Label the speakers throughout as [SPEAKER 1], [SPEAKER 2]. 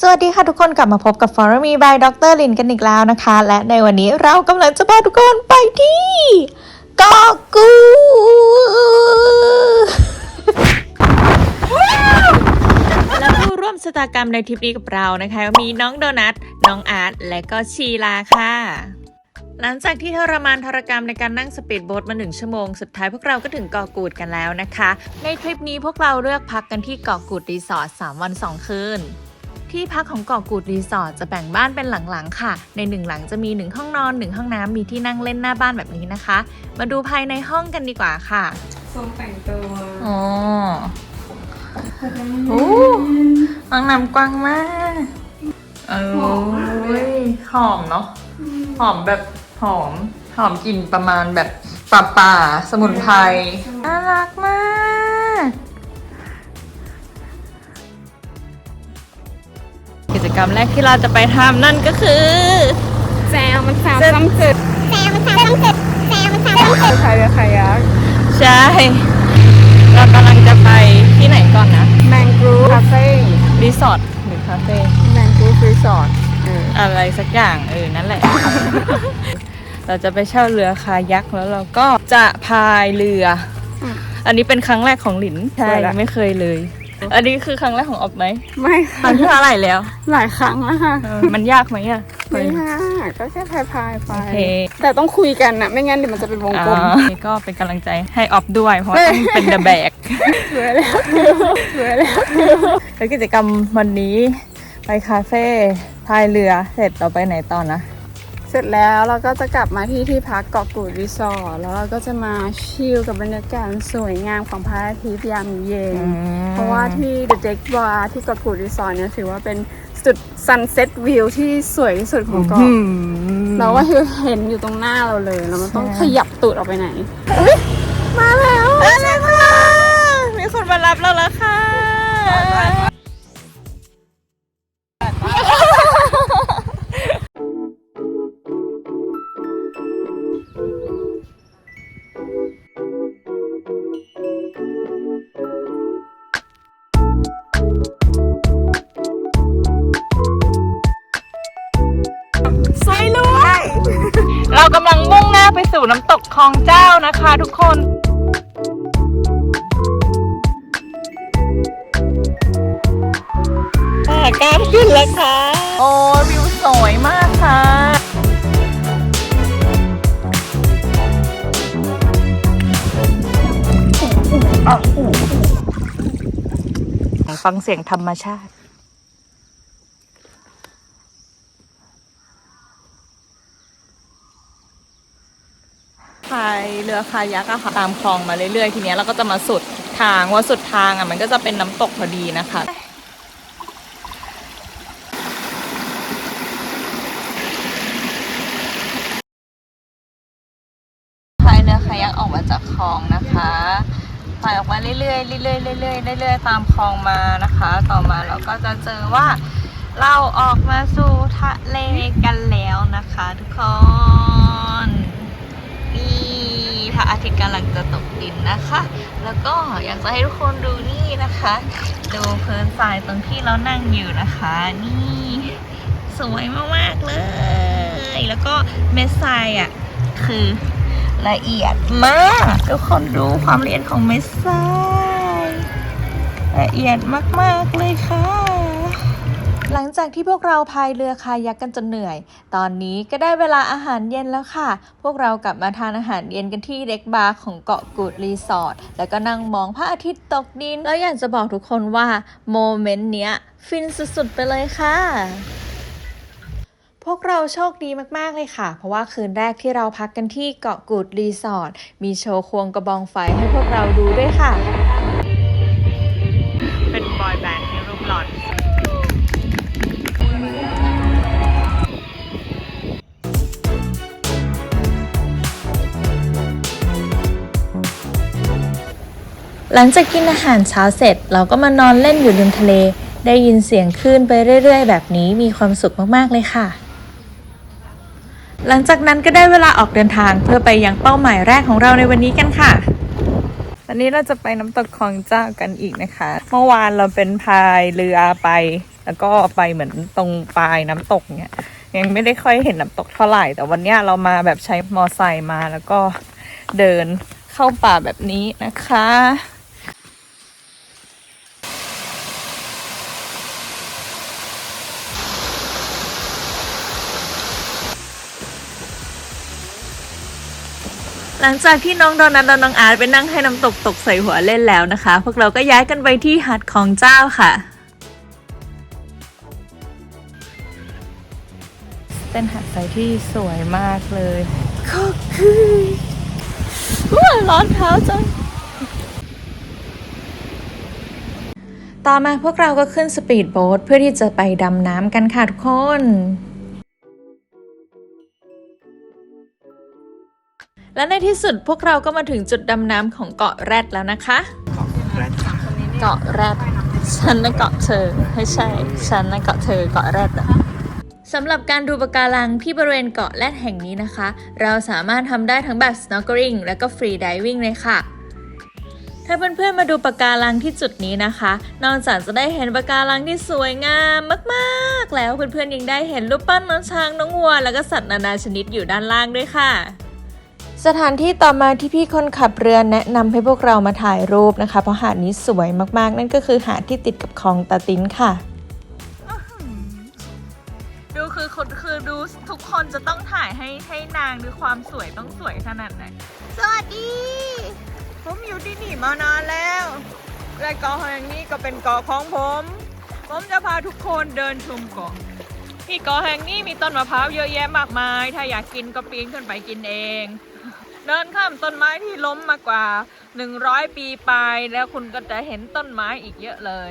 [SPEAKER 1] สวัสดีค่ะทุกคนกลับมาพบกับ Follow Me by ดรลินกันอีกแล้วนะคะ และในวันนี้เรากำลังจะพาทุกคนไปที่เกาะกูและผู้ร่วมชะตากรรมในทริปนี้กับเรานะคะ มีน้องโดนัท น้องอาร์ต และก็ชีลาค่ะ หลังจากที่ทรมานทรกรรมในการนั่งสปีดโบ๊ทมาหนึ่งชั่วโมง สุดท้ายพวกเราก็ถึงเกาะกูดกันแล้วนะคะ ในทริปนี้พวกเราเลือกพักกันที่เกาะกูดรีสอร์ท3วัน 2 คืน ที่พักของเกาะกูดรีสอร์ทจะแบ่งบ้านเป็นหลังๆค่ะ ในหนึ่งหลังจะมีหนึ่งห้องนอนหนึ่งห้องน้ำมีที่นั่งเล่นหน้าบ้านแบบนี้นะคะ มาดูภายในห้องกันดีกว่าค่ะ
[SPEAKER 2] ทรงแต่งตัว
[SPEAKER 1] อ๋อโอ้ห้องน้ำกว้างมากเออหอมเนาะหอมแบบหอมหอมกลิ่นประมาณแบบป่าป่าๆสมุนไพรน่ารักมาก จกรรมแรกที่เราจะไปทำนั่นก็คือ
[SPEAKER 2] แซวมันแซวซ้ำจืดแซวมันแซวซ้ำจืดแซวมันแซวซ้ำจืดใครเรือใครยักษ์
[SPEAKER 1] ใช่ เรากำลังจะไปที่ไหนก่อนนะ
[SPEAKER 2] แมงกรูคาเฟ่
[SPEAKER 1] รีสอร์ทหรือคาเฟ่
[SPEAKER 2] แมงกรูรีสอร์ทเออ
[SPEAKER 1] อะไรสักอย่างเออนั่นแหละ เราจะไปเช่าเรือคายักแล้วเราก็จะพายเรือ อันนี้เป็นครั้งแรกของหลินใช่ไม่เคยเลย อันนี้คือครั้งแรกของออบไหม
[SPEAKER 2] ไม่
[SPEAKER 1] ครั้งที่เท่าไหร่แล้ว
[SPEAKER 2] หลายครั้งแล้วค่ะ
[SPEAKER 1] เออมันยากไหมอะ
[SPEAKER 2] ไม่ยากก็แค่พายพายๆไป
[SPEAKER 1] โอเค
[SPEAKER 2] แต่ต้องคุยกันนะไม่งั้นเดี๋ยวมันจะเป็นวงกลม
[SPEAKER 1] อ่านี่ก็เป็นกำลังใจให้ออฟด้วย เพราะว่าต้องเป็นเดอะแบก
[SPEAKER 2] เบื่อแล้วเบื่อแล้ว
[SPEAKER 1] แล้วกิจกรรมวันนี้ไปคาเฟ่พายเรือเสร็จเราไปไหนต่อนะ
[SPEAKER 2] เสร็จแล้วเราก็จะกลับมาที่ที่พักเกาะกูดรีสอร์ทแล้วเราก็จะมาชิลกับบรรยากาศสวยงามของพระอาทิตย์ยามเย็น เพราะว่าที่ The Deck Bar ที่เกาะกูดรีสอร์ทเนี่ยถือว่าเป็นจุด sunset view ที่สวยที่สุดของเกาะเราก็เห็นอยู่ตรงหน้าเราเลยเรามันต้องขยับตูดออกไปไหนมาแล้ว
[SPEAKER 1] มาแล้วค่ะมีคนมารับเราแล้ว เรากำลังมุ่งหน้าไปสู่น้ำตกคลองเจ้านะคะทุกคนอากล้ามขึ้นแล้วค่ะ โอ้วิวสวยมากค่ะ ฟังเสียงธรรมชาติ พาย เรือคายักอะค่ะตามคลองมาเรื่อยๆ ทีเนี้ยเราก็จะมาสุดทางว่าสุดทางอะมันก็จะเป็นน้ำตกพอดีนะคะ พายเรือคายักออกมาจากคลองนะคะพายออกมาเรื่อยๆเรื่อยๆเรื่อยๆเรื่อยๆตามคลองมานะคะ ต่อมาเราก็จะเจอว่าเราออกมาสู่ทะเลกันแล้วนะคะ ทุกคน อาทิตย์กำลังจะตกดินนะคะ แล้วก็อยากจะให้ทุกคนดูนี่นะคะ ดูพื้นทรายตรงที่เรานั่งอยู่นะคะ นี่สวยมากๆเลย แล้วก็เม็ดทรายอะคือละเอียดมาก ทุกคนดูความละเอียดของเม็ดทรายละเอียดมากๆเลยค่ะ หลังจากที่พวกเราพายเรือคายักกันจนเหนื่อย ตอนนี้ก็ได้เวลาอาหารเย็นแล้วค่ะ พวกเรากลับมาทานอาหารเย็นกันที่เด็กบาร์ของเกาะกูดรีสอร์ท แล้วก็นั่งมองพระอาทิตย์ตกดิน แล้วอยากจะบอกทุกคนว่าโมเมนต์เนี้ย ฟินสุดๆไปเลยค่ะพวกเราโชคดีมาก ๆ เลยค่ะ เพราะว่าคืนแรกที่เราพักกันที่เกาะกูดรีสอร์ท มีโชว์ควงกระบองไฟให้พวกเราดูด้วยค่ะ หลังจากกินอาหารเช้าเสร็จ เราก็มานอนเล่นอยู่ริมทะเล ได้ยินเสียงคลื่นไปเรื่อย ๆ แบบนี้มีความสุขมากๆเลยค่ะ หลังจากนั้นก็ได้เวลาออกเดินทางเพื่อไปยังเป้าหมายแรกของเราในวันนี้กันค่ะวันนี้เราจะไปน้ำตกคลองเจ้ากันอีกนะคะ เมื่อวานเราเป็นพายเรือไป แล้วก็ไปเหมือนตรงปลายน้ำตกเนี่ยยังไม่ได้ค่อยเห็นน้ำตกเท่าไหร่ แต่วันนี้เรามาแบบใช้มอไซค์มาแล้วก็เดินเข้าป่าแบบนี้นะคะ หลังจากที่น้องโดนัทและน้องอาร์ตไปนั่งให้น้ำตกตกใส่หัวเล่นแล้วนะคะ พวกเราก็ย้ายกันไปที่หัดของเจ้าค่ะเป็นหาดทรายที่สวยมากเลยก็คือว้าร้อนเท้าจังต่อมาพวกเราก็ขึ้นสปีดโบ๊ทเพื่อที่จะไปดำน้ำกันค่ะทุกคน และในที่สุดพวกเราก็มาถึงจุดดำน้ำของเกาะแรดแล้วนะคะเกาะแรดฉันน่ะเกาะเธอไม่ใช่ ฉันน่ะเกาะเธอเกาะแรดอะสำหรับการดูปะการังที่บริเวณเกาะแรดแห่งนี้นะคะ เราสามารถทำได้ทั้งแบบ snorkeling และก็ free diving เลยค่ะ ถ้าเพื่อนๆมาดูปะการังที่จุดนี้นะคะ นอกจากจะได้เห็นปะการังที่สวยงามมากๆ แล้วเพื่อนๆยังได้เห็นรูปปั้นน้องช้างน้องวัว แล้วก็สัตว์นานาชนิดอยู่ด้านล่างด้วยค่ะ สถานที่ต่อมาที่พี่คนขับเรือแนะนำให้พวกเรามาถ่ายรูปนะคะ เพราะหาดนี้สวยมากๆ นั่นก็คือหาดที่ติดกับคลองตาตินค่ะ ดูคือคนคือดูทุกคนจะต้องถ่ายให้ให้นางดูความสวยต้องสวยขนาดไหน สวัสดีผมอยู่ที่นี่มานานแล้ว และเกาะแห่งนี้ก็เป็นเกาะของผม ผมจะพาทุกคนเดินชมเกาะที่เกาะแห่งนี้มีต้นมะพร้าวเยอะแยะมากมาย ถ้าอยากกินก็ปีนขึ้นไปกินเอง เดินข้ามต้นไม้ที่ล้มมากว่า 100 ปีไปแล้วคุณก็จะเห็นต้นไม้อีกเยอะเลย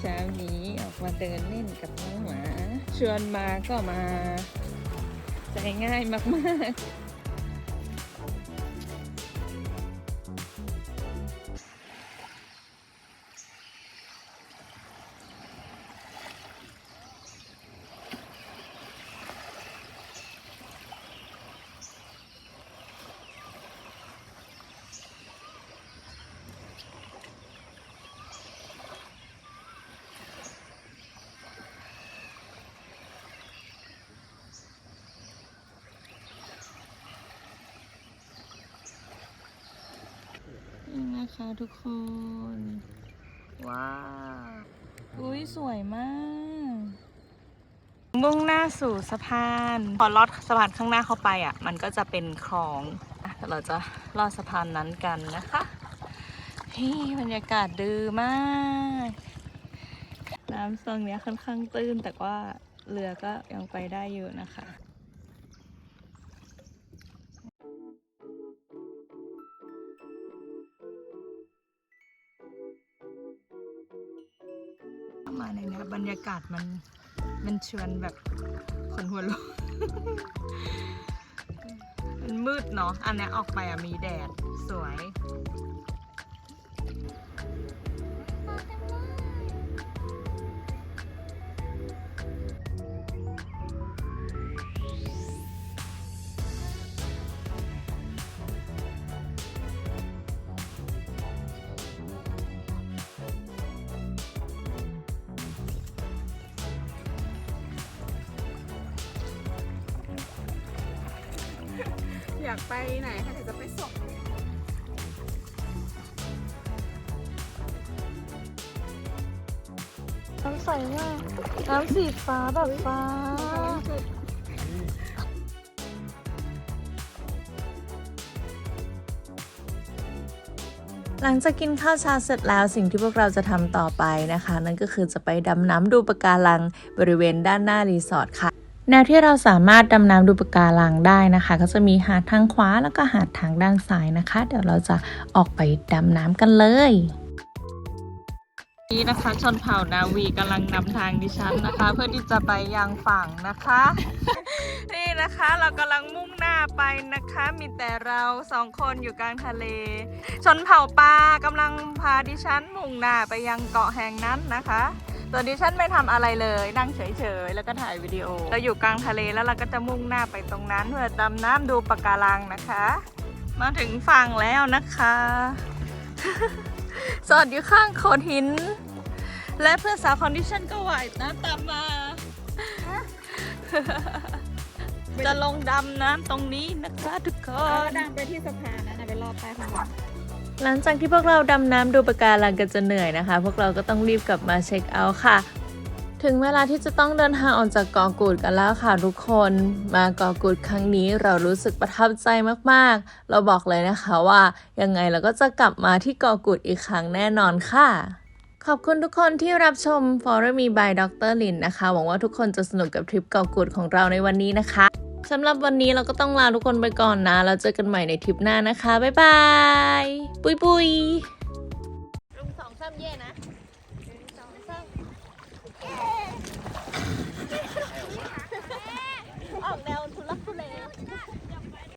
[SPEAKER 1] เช้านี้ออกมาเดินเล่นกับน้องหมา ชวนมาก็มา ใจง่ายมากๆ นี่นะคะทุกคน ว้าวอุ้ยสวยมาก มุ่งหน้าสู่สะพาน พอลอดสะพานข้างหน้าเข้าไปอะ มันก็จะเป็นคลองอะเดี๋ยวเราจะลอดสะพานนั้นกันนะคะนี่บรรยากาศดีมาก น้ำตรงเนี้ยค่อนข้างตื้นแต่ว่าเรือก็ยังไปได้อยู่นะคะากาศมันมันชวนแบบขนหัวลุกมันมืดเนาะ อันนี้ออกไปอะมีแดดสวย
[SPEAKER 2] อยากไปไหนคะเดี๋ยวจะไปส่ง
[SPEAKER 1] น้ำใสมากน้ำสีฟ้าแบบฟ้า หลังจากกินข้าวเช้าเสร็จแล้วสิ่งที่พวกเราจะทำต่อไปนะคะ นั่นก็คือจะไปดำน้ำดูปะการังบริเวณด้านหน้ารีสอร์ทค่ะ แนวที่เราสามารถดำน้ำดูปะการังได้นะคะ ก็จะมีหาดทางขวาแล้วก็หาดทางด้านซ้ายนะคะ เดี๋ยวเราจะออกไปดำน้ำกันเลยนี่นะคะชนเผ่านาวีกำลังนำทางดิฉันนะคะ เพื่อที่จะไปยังฝั่งนะคะ นี่นะคะเรากำลังมุ่งหน้าไปนะคะ มีแต่เราสองคนอยู่กลางทะเล ชนเผ่าปลากำลังพาดิฉันมุ่งหน้าไปยังเกาะแห่งนั้นนะคะ ส่วนดิฉันไม่ทำอะไรเลย นั่งเฉยๆ แล้วก็ถ่ายวิดีโอ เราอยู่กลางทะเลแล้วเราก็จะมุ่งหน้าไปตรงนั้น เพื่อดำน้ำดูปะการังนะคะ มาถึงฝั่งแล้วนะคะจอดอยู่ข้างโขดหิน และเพื่อนสาวคอนดิชันก็ไหวน้ำตามมา จะลงดำน้ำตรงนี้นะคะทุกคน
[SPEAKER 2] ดังไปที่สะพานนะไปรอบใต้ข้างบน
[SPEAKER 1] หลังจากที่พวกเราดำน้ำดูปะการังกันจะเหนื่อยนะคะ พวกเราก็ต้องรีบกลับมาเช็คเอาท์ค่ะ ถึงเวลาที่จะต้องเดินทางออกจากเกาะกูดกันแล้วค่ะทุกคน มาเกาะกูดครั้งนี้เรารู้สึกประทับใจมากๆ เราบอกเลยนะคะว่ายังไงเราก็จะกลับมาที่เกาะกูดอีกครั้งแน่นอนค่ะขอบคุณทุกคนที่รับชม Follow Me by Dr. Lin นะคะ หวังว่าทุกคนจะสนุกกับทริปเกาะกูดของเราในวันนี้นะคะ สำหรับวันนี้เราก็ต้องลาทุกคนไปก่อนนะ แล้วเจอกันใหม่ในทริปหน้านะคะ บ๊ายบาย ปุยปุยลุงสองซ้ำเย่นะ